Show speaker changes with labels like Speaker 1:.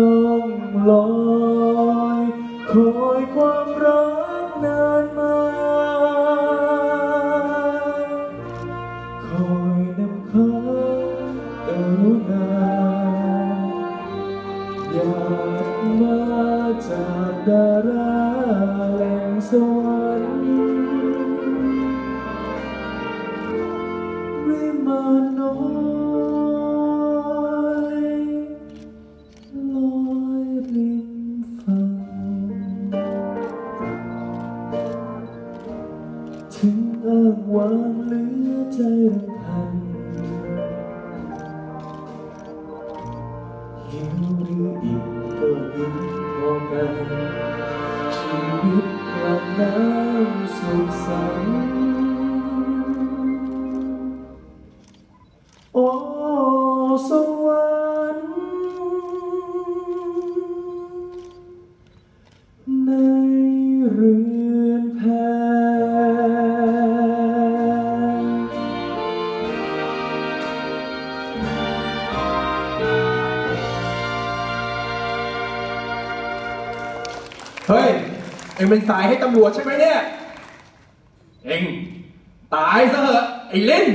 Speaker 1: ลองลอยคอยความรักนานมาคอยนำค้างกรุณาอยากมาจากดาราแหล่งสวรรค์วิมานน้อยางวางเหลือใจรำพันหิวหรืออิ่มก็ยิ้มพอกันชีวิตกลับน้ำสุขสันต์โอ้สวรรค์ในเรือ
Speaker 2: เฮ้ย เอ็งเป็นสายให้ตำรวจใช่ไหมเนี่ย เอ็งตายซะเหอะไอ้ลิ้น